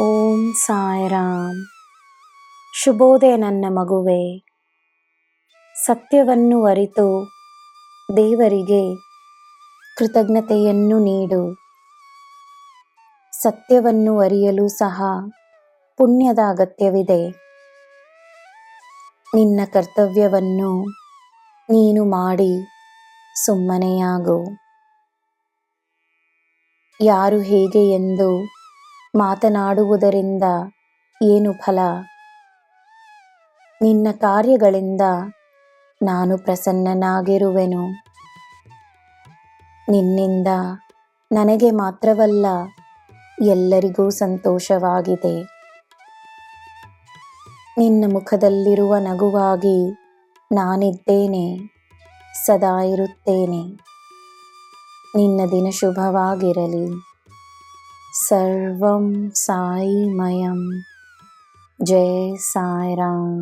ಓಂ ಸಾಯರಾಮ್. ಶುಭೋದಯ ನನ್ನ ಮಗುವೆ. ಸತ್ಯವನ್ನು ಅರಿತು ದೇವರಿಗೆ ಕೃತಜ್ಞತೆಯನ್ನು ನೀಡು. ಸತ್ಯವನ್ನು ಅರಿಯಲು ಸಹ ಪುಣ್ಯದ ಅಗತ್ಯವಿದೆ. ನಿನ್ನ ಕರ್ತವ್ಯವನ್ನು ನೀನು ಮಾಡಿ ಸುಮ್ಮನೆಯಾಗು. ಯಾರು ಹೇಗೆ ಎಂದು ಮಾತನಾಡುವುದರಿಂದ ಏನು ಫಲ? ನಿನ್ನ ಕಾರ್ಯಗಳಿಂದ ನಾನು ಪ್ರಸನ್ನನಾಗಿರುವೆನು. ನಿನ್ನಿಂದ ನನಗೆ ಮಾತ್ರವಲ್ಲ ಎಲ್ಲರಿಗೂ ಸಂತೋಷವಾಗಿದೆ. ನಿನ್ನ ಮುಖದಲ್ಲಿರುವ ನಗುವಾಗಿ ನಾನಿದ್ದೇನೆ, ಸದಾ ಇರುತ್ತೇನೆ. ನಿನ್ನ ದಿನ ಶುಭವಾಗಿರಲಿ ಸರ್ವಂ ಸಾಯಿಮಯಂ ಜೈ ಸಾಯಿರಾಮ್